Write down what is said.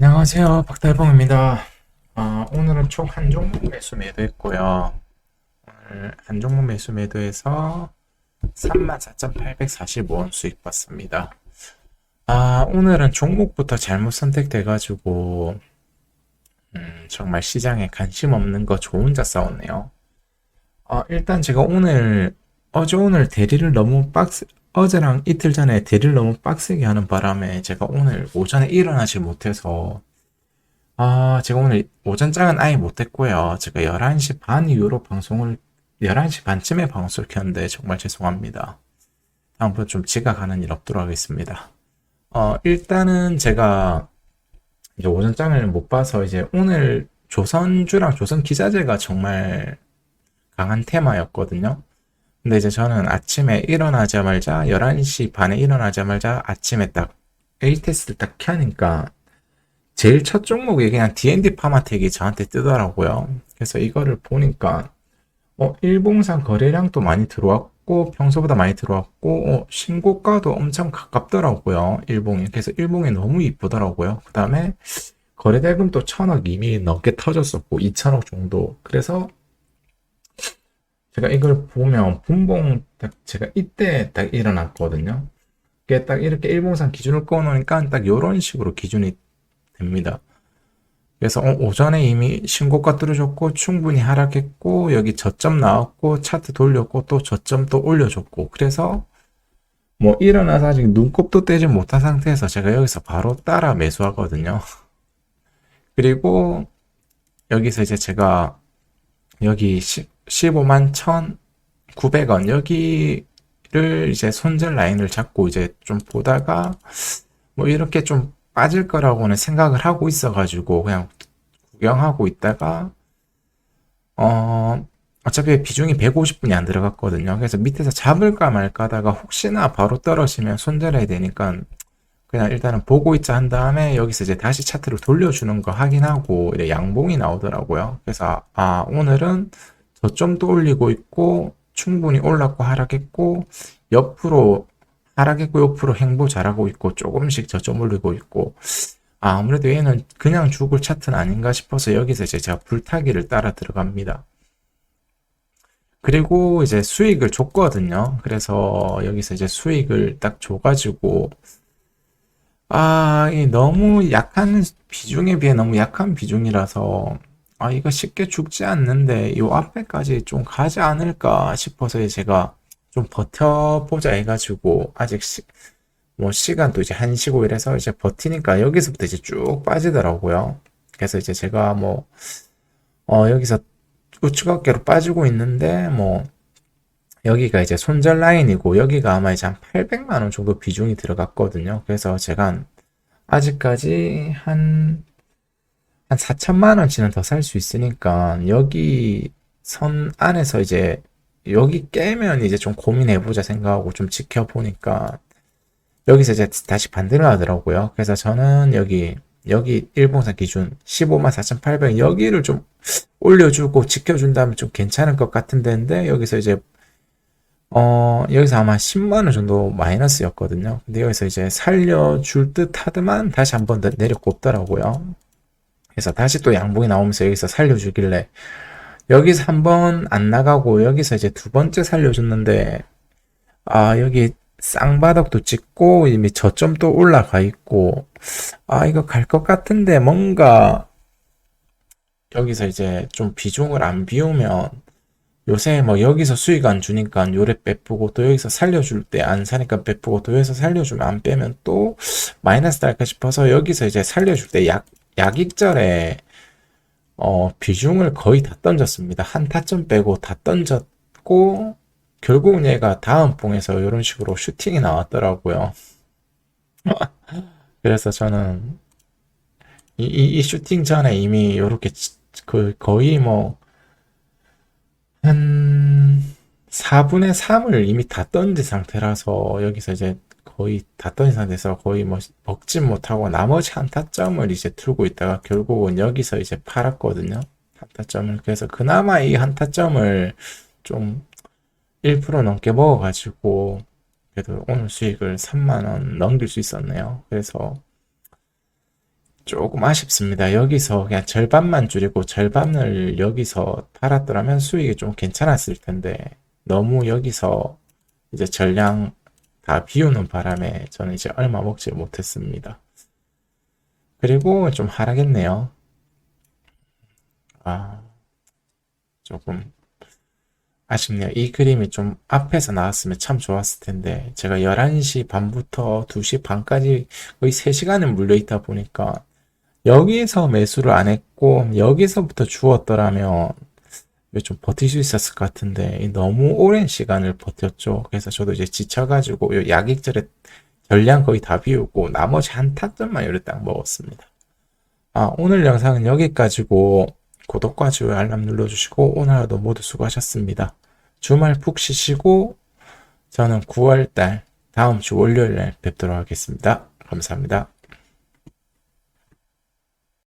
안녕하세요. 박달봉입니다. 아, 오늘은 총 한 종목 매수 매도했고요. 오늘 한 종목 매수 매도해서 34,845원 수익 봤습니다. 아, 오늘은 종목부터 잘못 선택돼 가지고, 음, 정말 시장에 관심 없는 거 저 혼자 싸웠네요. 아, 일단 제가 오늘, 어제 오늘 대리를 너무 빡세, 어제랑 이틀 전에 대리를 너무 빡세게 하는 바람에 제가 오늘 오전에 일어나지 못해서 아 제가 오늘 오전장은 아예 못했고요. 제가 11시 반 이후로 방송을 11시 반쯤에 방송을 켰는데 정말 죄송합니다. 다음부터 좀 지각하는 일 없도록 하겠습니다. 어 일단은 제가 이제 오전장을 못 봐서 이제 오늘 조선주랑 조선 기자재가 정말 강한 테마였거든요. 근데 이제 저는 아침에 일어나자마자 11시 반에 일어나자마자 아침에 딱 A테스트를 딱 켜니까 제일 첫 종목이 그냥 D&D 파마텍이 저한테 뜨더라고요. 그래서 이거를 보니까 어, 일봉상 거래량도 많이 들어왔고 평소보다 많이 들어왔고 어, 신고가도 엄청 가깝더라고요. 일봉이. 그래서 일봉이 너무 이쁘더라고요. 그 다음에 거래대금도 천억 이미 넘게 터졌었고 2천억 정도. 그래서 제가 이걸 보면 분봉 딱 제가 이때 딱 일어났거든요. 그게 딱 이렇게 일봉상 기준을 꺼놓으니까 딱 이런 식으로 기준이 됩니다. 그래서 어, 오전에 이미 신고가 뚫어줬고 충분히 하락했고 여기 저점 나왔고 차트 돌렸고 또 저점 또 올려줬고 그래서 뭐 일어나서 아직 눈곱도 떼지 못한 상태에서 제가 여기서 바로 따라 매수하거든요. 그리고 여기서 이제 제가 여기 15만 1,900원 여기를 이제 손절 라인을 잡고 이제 좀 보다가 뭐 이렇게 좀 빠질 거라고는 생각을 하고 있어 가지고 그냥 구경하고 있다가 어 어차피 비중이 150분이 안 들어갔거든요. 그래서 밑에서 잡을까 말까 하다가 혹시나 바로 떨어지면 손절해야 되니까 그냥 일단은 보고 있자 한 다음에 여기서 이제 다시 차트를 돌려주는 거 확인하고 양봉이 나오더라고요. 그래서 아 오늘은 저점도 올리고 있고 충분히 올랐고 하락했고 옆으로 하락했고 옆으로 행보 잘하고 있고 조금씩 저점 올리고 있고 아, 아무래도 얘는 그냥 죽을 차트는 아닌가 싶어서 여기서 이제 제가 불타기를 따라 들어갑니다. 그리고 이제 수익을 줬거든요. 그래서 여기서 이제 수익을 딱 줘가지고 아, 이 너무 약한 비중에 비해 너무 약한 비중이라서 아, 이거 쉽게 죽지 않는데 요 앞에까지 좀 가지 않을까 싶어서 제가 좀 버텨보자 해가지고 아직 시, 뭐 시간도 이제 한시고 이래서 이제 버티니까 여기서부터 이제 쭉 빠지더라고요. 그래서 이제 제가 뭐 어, 여기서 우측 어깨로 빠지고 있는데 뭐 여기가 이제 손절 라인이고 여기가 아마 이제 한 800만 원 정도 비중이 들어갔거든요. 그래서 제가 아직까지 한 한 4천만 원치는 더 살 수 있으니까 여기 선 안에서 이제 여기 깨면 이제 좀 고민해보자 생각하고 좀 지켜보니까 여기서 이제 다시 반대로 하더라고요. 그래서 저는 여기 여기 일봉사 기준 15만 4,800 여기를 좀 올려주고 지켜준다면 좀 괜찮을 것 같은 데인데 여기서 이제 어 여기서 아마 10만 원 정도 마이너스였거든요. 근데 여기서 이제 살려줄 듯 하더만 다시 한번 내려 꼽더라고요. 그래서 다시 또 양봉이 나오면서 여기서 살려주길래 여기서 한 번 안 나가고 여기서 이제 두 번째 살려줬는데 아 여기 쌍바닥도 찍고 이미 저점 도 올라가 있고 아 이거 갈 것 같은데 뭔가 여기서 이제 좀 비중을 안 비우면 요새 뭐 여기서 수익 안 주니까 요래 빼쁘고 또 여기서 살려줄 때 안 사니까 빼쁘고 또 여기서 살려주면 안 빼면 또 마이너스 달까 싶어서 여기서 이제 살려줄 때 약 약익절에 어, 비중을 거의 다 던졌습니다. 한 타점 빼고 다 던졌고 결국은 얘가 다음 봉에서 이런 식으로 슈팅이 나왔더라고요. 그래서 저는 이, 이, 이, 슈팅 전에 이미 이렇게 그 거의 뭐 한 4분의 3을 이미 다 던진 상태라서 여기서 이제 거의 다 던진 상태에서 거의 뭐 먹지 못하고 나머지 한 타점을 이제 들고 있다가 결국은 여기서 이제 팔았거든요. 한 타점을. 그래서 그나마 이 한 타점을 좀 1% 넘게 먹어가지고 그래도 오늘 수익을 3만원 넘길 수 있었네요. 그래서 조금 아쉽습니다. 여기서 그냥 절반만 줄이고 절반을 여기서 팔았더라면 수익이 좀 괜찮았을 텐데 너무 여기서 이제 전량 다 비우는 바람에 저는 이제 얼마 먹지 못했습니다. 그리고 좀 하락했네요. 아, 조금 아쉽네요. 이 그림이 좀 앞에서 나왔으면 참 좋았을 텐데 제가 11시 반부터 2시 반까지 거의 3시간을 물려 있다 보니까 여기서 매수를 안 했고 여기서부터 주었더라면 좀 버틸 수 있었을 것 같은데 너무 오랜 시간을 버텼죠. 그래서 저도 이제 지쳐가지고 요 약익절에 전량 거의 다 비우고 나머지 한 탁점만 요리 딱 먹었습니다. 아, 오늘 영상은 여기까지고 구독과 좋아요 알람 눌러주시고 오늘 하루도 모두 수고하셨습니다. 주말 푹 쉬시고 저는 9월달 다음 주 월요일 날 뵙도록 하겠습니다. 감사합니다.